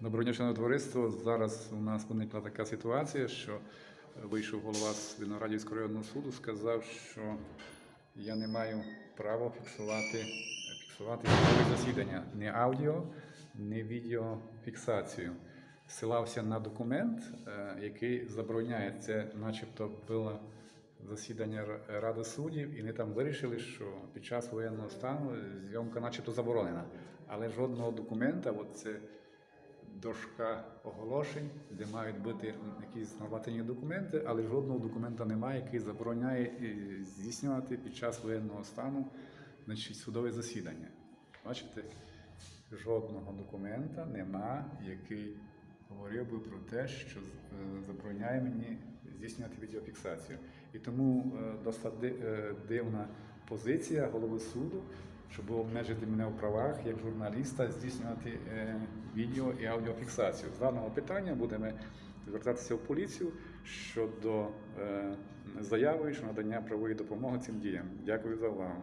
Добродячне товариство. Зараз у нас виникла така ситуація, що вийшов голова з Виноградівського районного суду, сказав, що я не маю права фіксувати, фіксувати засідання ні аудіо, ні відеофіксацію. Ссилався на документ, е, який забороняє це, начебто було засідання Ради суддів, і вони там вирішили, що під час воєнного стану зйомка начебто заборонена. Але жодного документа, от це дошка оголошень, де мають бути якісь нормативні документи, але жодного документа немає, який забороняє е, здійснювати під час воєнного стану значить, судове засідання. Бачите, жодного документа нема, який говорив би про те, що е, забороняє мені здійснювати відеофіксацію. І тому е, досить дивна позиція голови суду, щоб обмежити мене в правах як журналіста здійснювати е, відео і аудіофіксацію. З даного питання будемо звертатися в поліцію щодо е, заяви, що надання правової допомоги цим діям. Дякую за увагу.